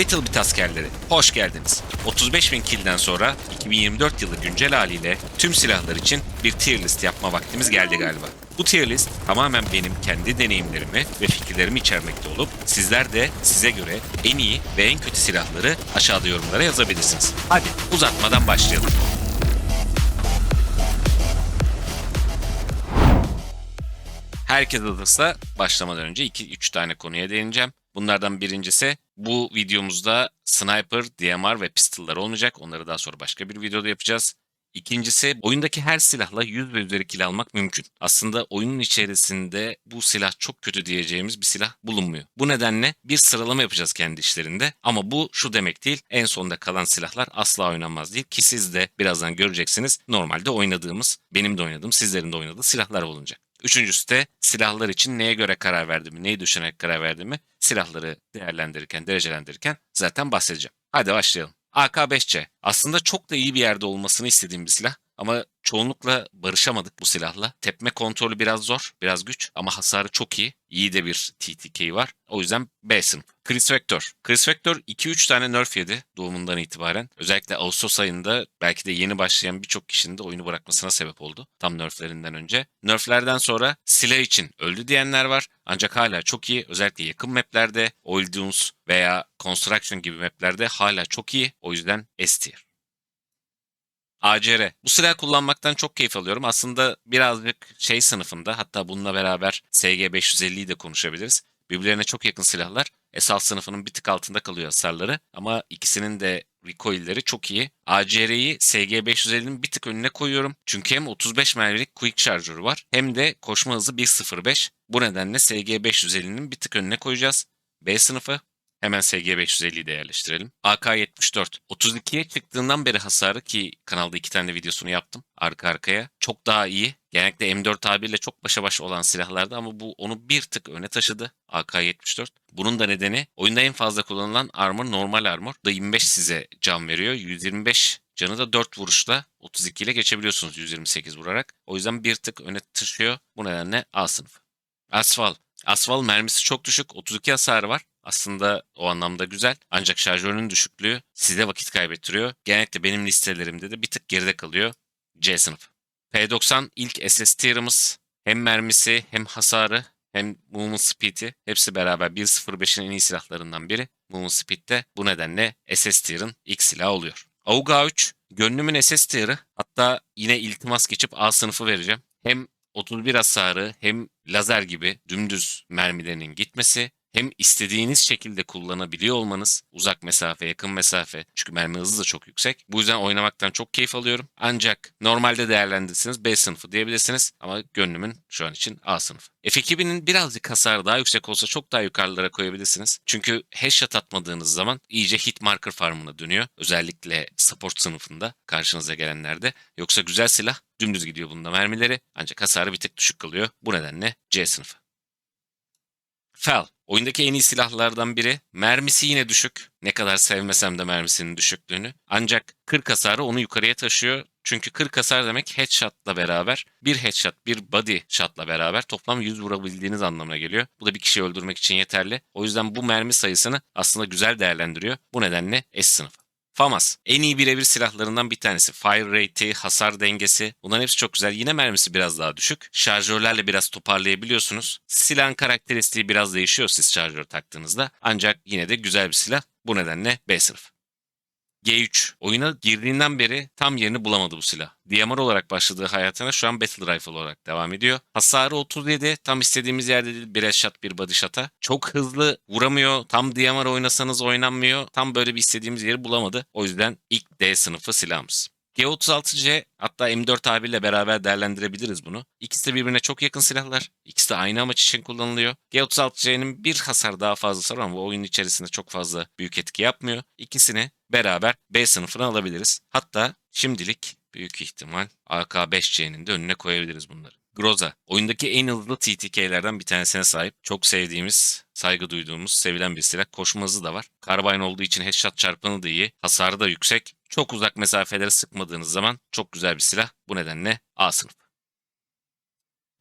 Battlebit askerleri, hoş geldiniz. 35.000 kill'den sonra 2024 yılı güncel haliyle tüm silahlar için bir tier list yapma vaktimiz geldi galiba. Bu tier list tamamen benim kendi deneyimlerimi ve fikirlerimi içermekte olup sizler de size göre en iyi ve en kötü silahları aşağıda yorumlara yazabilirsiniz. Hadi uzatmadan başlayalım. Herkes hazırsa başlamadan önce 2-3 tane konuya değineceğim. Bunlardan birincisi bu videomuzda sniper, DMR ve pistollar olmayacak. Onları daha sonra başka bir videoda yapacağız. İkincisi oyundaki her silahla 100 ve üzeri kill almak mümkün. Aslında oyunun içerisinde bu silah çok kötü diyeceğimiz bir silah bulunmuyor. Bu nedenle bir sıralama yapacağız kendi işlerinde. Ama bu şu demek değil en sonda kalan silahlar asla oynanmaz değil ki siz de birazdan göreceksiniz. Normalde oynadığımız, benim de oynadığım, sizlerin de oynadığı silahlar olacak. Üçüncüsü de silahlar için neye göre karar verdiğimi, neyi düşünerek karar verdiğimi silahları değerlendirirken, derecelendirirken zaten bahsedeceğim. Hadi başlayalım. AK-5C. Aslında çok da iyi bir yerde olmasını istediğim bir silah. Ama çoğunlukla barışamadık bu silahla. Tepme kontrolü biraz zor, biraz güç ama hasarı çok iyi. İyi de bir TTK var. O yüzden B sınıf. Chris Vector. Chris Vector 2-3 tane nerf yedi doğumundan itibaren. Özellikle Ağustos ayında belki de yeni başlayan birçok kişinin de oyunu bırakmasına sebep oldu. Tam nerflerinden önce. Nerflerden sonra silah için öldü diyenler var. Ancak hala çok iyi. Özellikle yakın maplerde, Oil Dunes veya Construction gibi maplerde hala çok iyi. O yüzden S tier. ACR. Bu silah kullanmaktan çok keyif alıyorum. Aslında birazcık şey sınıfında hatta bununla beraber SG550'yi de konuşabiliriz. Birbirlerine çok yakın silahlar. Esal sınıfının bir tık altında kalıyor hasarları ama ikisinin de recoil'leri çok iyi. ACR'yi SG550'nin bir tık önüne koyuyorum. Çünkü hem 35 mermilik quick şarjörü var hem de koşma hızı 1.05. Bu nedenle SG550'nin bir tık önüne koyacağız. B sınıfı Hemen SG550'yi de yerleştirelim. AK-74. 32'ye çıktığından beri hasarı ki kanalda iki tane videosunu yaptım arka arkaya. Çok daha iyi. Genellikle M4A1 ile çok başa baş olan silahlarda ama bu onu bir tık öne taşıdı. AK-74. Bunun da nedeni oyunda en fazla kullanılan armor normal armor. Da 25 size can veriyor. 125 canı da 4 vuruşla 32 ile geçebiliyorsunuz 128 vurarak. O yüzden bir tık öne taşıyor. Bu nedenle A sınıfı. Asfal. Asfal mermisi çok düşük. 32 hasarı var. Aslında o anlamda güzel. Ancak şarjörünün düşüklüğü size vakit kaybettiriyor. Genellikle benim listelerimde de bir tık geride kalıyor. C sınıf. P90 ilk SS. Hem mermisi hem hasarı hem movement speed'i hepsi beraber 1.05'in en iyi silahlarından biri. Movement speed de bu nedenle SS tier'ın ilk silahı oluyor. AUG A3 gönlümün SS tier'ı. Hatta yine iltimas geçip A sınıfı vereceğim. Hem 31 hasarı hem lazer gibi dümdüz mermilerinin gitmesi hem istediğiniz şekilde kullanabiliyor olmanız uzak mesafe, yakın mesafe çünkü mermi hızı da çok yüksek. Bu yüzden oynamaktan çok keyif alıyorum. Ancak normalde değerlendirirseniz B sınıfı diyebilirsiniz ama gönlümün şu an için A sınıfı. F2000'in birazcık hasarı daha yüksek olsa çok daha yukarılara koyabilirsiniz. Çünkü headshot atmadığınız zaman iyice hit marker farmına dönüyor. Özellikle support sınıfında karşınıza gelenlerde. Yoksa güzel silah dümdüz gidiyor bunda mermileri ancak hasarı bir tık düşük kalıyor. Bu nedenle C sınıfı. Fel. Oyundaki en iyi silahlardan biri. Mermisi yine düşük. Ne kadar sevmesem de mermisinin düşüklüğünü. Ancak 40 hasarı onu yukarıya taşıyor. Çünkü 40 hasar demek headshot'la beraber bir headshot, bir body shot'la beraber toplam 100 vurabildiğiniz anlamına geliyor. Bu da bir kişiyi öldürmek için yeterli. O yüzden bu mermi sayısını aslında güzel değerlendiriyor. Bu nedenle S sınıfı. FAMAS. En iyi birebir silahlarından bir tanesi. Fire rate'i, hasar dengesi. Bunların hepsi çok güzel. Yine mermisi biraz daha düşük. Şarjörlerle biraz toparlayabiliyorsunuz. Silahın karakteristiği biraz değişiyor siz şarjör taktığınızda. Ancak yine de güzel bir silah. Bu nedenle B sınıf. G3. Oyuna girdiğinden beri tam yerini bulamadı bu silah. DMR olarak başladığı hayatına şu an Battle Rifle olarak devam ediyor. Hasarı 37. Tam istediğimiz yerde değil. Bir headshot bir body shot'a. Çok hızlı vuramıyor. Tam DMR oynasanız oynanmıyor. Tam böyle bir istediğimiz yeri bulamadı. O yüzden ilk D sınıfı silahımız. G36C hatta M4 ile beraber değerlendirebiliriz bunu. İkisi de birbirine çok yakın silahlar. İkisi de aynı amaç için kullanılıyor. G36C'nin bir hasar daha fazlası var ama oyun içerisinde çok fazla büyük etki yapmıyor. İkisini beraber B sınıfına alabiliriz. Hatta şimdilik büyük ihtimal AK5C'nin de önüne koyabiliriz bunları. Groza. Oyundaki en hızlı TTK'lerden bir tanesine sahip. Çok sevdiğimiz, saygı duyduğumuz, sevilen bir silah. Koşma hızı da var. Carbine olduğu için headshot çarpanı da iyi. Hasarı da yüksek. Çok uzak mesafeleri sıkmadığınız zaman çok güzel bir silah. Bu nedenle A sınıf.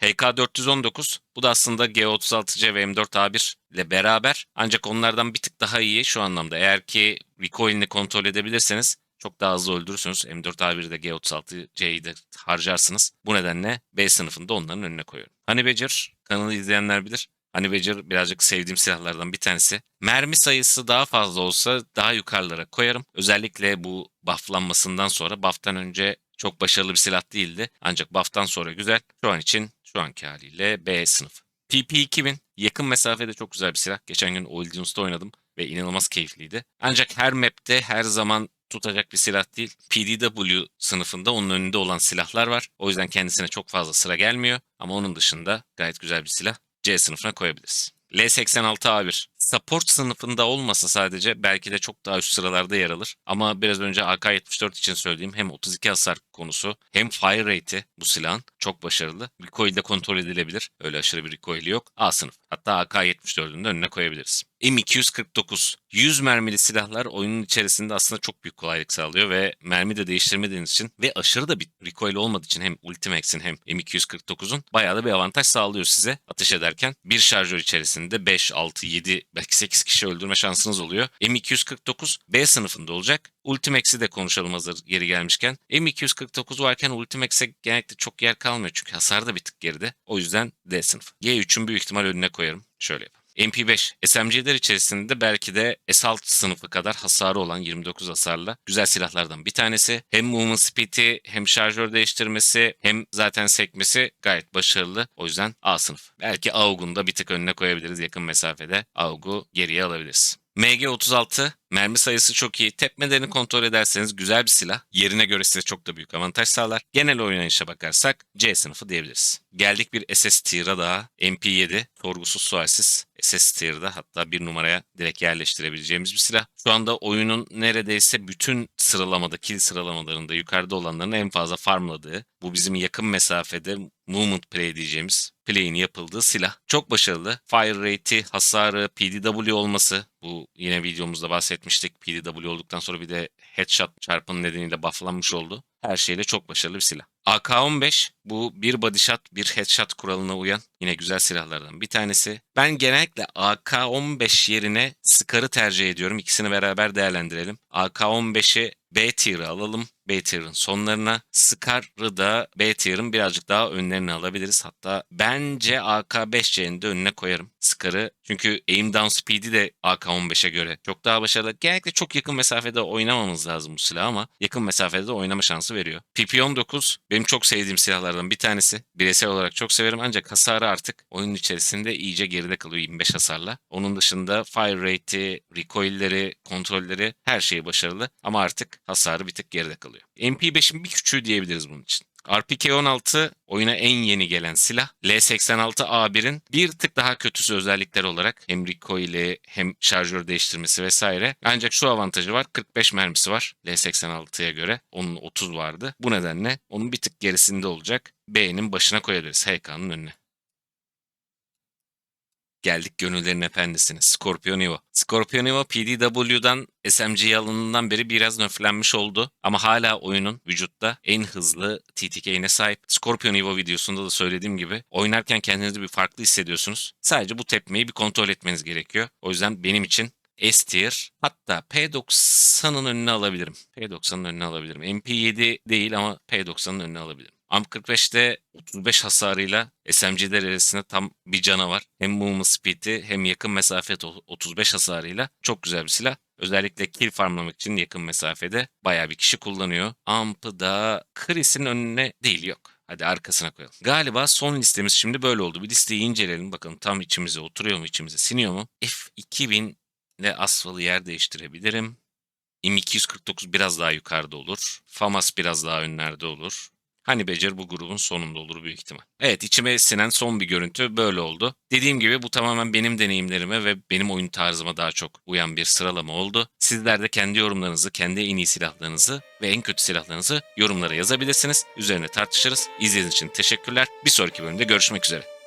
HK419 bu da aslında G36C ve M4A1 ile beraber ancak onlardan bir tık daha iyi şu anlamda. Eğer ki recoil'ini kontrol edebilirseniz çok daha hızlı öldürürsünüz. M4A1'de G36C'yi de harcarsınız. Bu nedenle B sınıfında onların önüne koyuyorum. Honey Badger kanalı izleyenler bilir. Honey Badger birazcık sevdiğim silahlardan bir tanesi. Mermi sayısı daha fazla olsa daha yukarılara koyarım. Özellikle bu bufflanmasından sonra buff'tan önce çok başarılı bir silah değildi. Ancak buff'tan sonra güzel. Şu an için şu anki haliyle B sınıfı. PP2000 yakın mesafede çok güzel bir silah. Geçen gün Dunes'ta oynadım ve inanılmaz keyifliydi. Ancak her map'te her zaman tutacak bir silah değil. PDW sınıfında onun önünde olan silahlar var. O yüzden kendisine çok fazla sıra gelmiyor. Ama onun dışında gayet güzel bir silah. C sınıfına koyabiliriz. L86A1. Support sınıfında olmasa sadece belki de çok daha üst sıralarda yer alır. Ama biraz önce AK-74 için söylediğim hem 32 hasar konusu hem fire rate'i bu silahın çok başarılı. Recoil de kontrol edilebilir. Öyle aşırı bir recoil'i yok. A sınıf. Hatta AK-74'ün de önüne koyabiliriz. M249. 100 mermili silahlar oyunun içerisinde aslında çok büyük kolaylık sağlıyor ve mermi de değiştirmediğiniz için ve aşırı da bir recoil olmadığı için hem Ultimax'in hem M249'un bayağı da bir avantaj sağlıyor size ateş ederken. Bir şarjör içerisinde 5, 6, 7 belki 8 kişi öldürme şansınız oluyor. M249 B sınıfında olacak. Ultimax'i de konuşalım hazır geri gelmişken. M249 varken Ultimax'e genellikle çok yer kalmıyor çünkü hasar da bir tık geride. O yüzden D sınıfı. G3'ün büyük ihtimal önüne koyarım. Şöyle yapalım. MP5 SMG'ler içerisinde belki de S6 sınıfı kadar hasarı olan 29 hasarla güzel silahlardan bir tanesi. Hem movement speed'i hem şarjör değiştirmesi hem zaten sekmesi gayet başarılı. O yüzden A sınıf. Belki AUG'un da bir tık önüne koyabiliriz yakın mesafede. AUG'u geriye alabiliriz. MG36 mermi sayısı çok iyi. Tepmelerini kontrol ederseniz güzel bir silah. Yerine göre size çok da büyük avantaj sağlar. Genel oynayışa bakarsak C sınıfı diyebiliriz. Geldik bir SS tier'a daha. MP7 sorgusuz sualsiz SS tier'da hatta bir numaraya direkt yerleştirebileceğimiz bir silah. Şu anda oyunun neredeyse bütün sıralamada, kill sıralamalarında yukarıda olanların en fazla farmladığı, bu bizim yakın mesafede movement play diyeceğimiz play'in yapıldığı silah. Çok başarılı. Fire rate'i, hasarı, PDW olması. Bu yine videomuzda bahsetmiştik. PDW olduktan sonra bir de headshot çarpının nedeniyle bufflanmış oldu. Her şeyle çok başarılı bir silah. AK-15 bu bir body shot, bir headshot kuralına uyan yine güzel silahlardan bir tanesi. Ben genellikle AK-15 yerine Scar'ı tercih ediyorum. İkisini beraber değerlendirelim. AK-15'i B tier'ı alalım. B tier'ın sonlarına. Scar'ı da B tier'ın birazcık daha önlerine alabiliriz. Hatta bence AK-5C'nin de önüne koyarım Scar'ı. Çünkü aim down speed'i de AK-15'e göre çok daha başarılı. Genellikle çok yakın mesafede oynamamız lazım bu silah ama yakın mesafede de oynama şansı veriyor. PP-19 benim çok sevdiğim silahlardan bir tanesi. Bireysel olarak çok severim ancak hasarı artık oyunun içerisinde iyice geride kalıyor 25 hasarla. Onun dışında fire rate'i, recoil'leri, kontrolleri her şeyi başarılı ama artık hasarı bir tık geride kalıyor. MP5'in bir küçüğü diyebiliriz bunun için. RPK-16 oyuna en yeni gelen silah. L86A1'in bir tık daha kötüsü özellikler olarak hem recoil'i hem şarjör değiştirmesi vesaire. Ancak şu avantajı var 45 mermisi var L86'ya göre. Onun 30 vardı. Bu nedenle onun bir tık gerisinde olacak. B'nin başına koyabiliriz HK'nın önüne. Geldik gönüllerin efendisine. Scorpion Evo. Scorpion Evo PDW'dan SMG alanından beri biraz nöflenmiş oldu. Ama hala oyunun vücutta en hızlı TTK'ine sahip. Scorpion Evo videosunda da söylediğim gibi oynarken kendinizi bir farklı hissediyorsunuz. Sadece bu tepmeyi bir kontrol etmeniz gerekiyor. O yüzden benim için S tier hatta P90'ın önüne alabilirim. P90'ın önüne alabilirim. MP7 değil ama P90'ın önüne alabilirim. AMP45'te 35 hasarıyla SMG'ler arasında tam bir canavar. Hem movement speed'i hem yakın mesafede 35 hasarıyla çok güzel bir silah. Özellikle kill farmlamak için yakın mesafede bayağı bir kişi kullanıyor. Amp'ı da Chris'in önüne değil yok. Hadi arkasına koyalım. Galiba son listemiz şimdi böyle oldu. Bir listeyi inceleyelim. Bakalım tam içimize oturuyor mu, içimize siniyor mu? F2000 ile Asfal'ı yer değiştirebilirim. M249 biraz daha yukarıda olur. FAMAS biraz daha önlerde olur. Hani Becer bu grubun sonunda olur büyük ihtimal. Evet içime sinen son bir görüntü böyle oldu. Dediğim gibi bu tamamen benim deneyimlerime ve benim oyun tarzıma daha çok uyan bir sıralama oldu. Sizler de kendi yorumlarınızı, kendi en iyi silahlarınızı ve en kötü silahlarınızı yorumlara yazabilirsiniz. Üzerine tartışırız. İzlediğiniz için teşekkürler. Bir sonraki bölümde görüşmek üzere.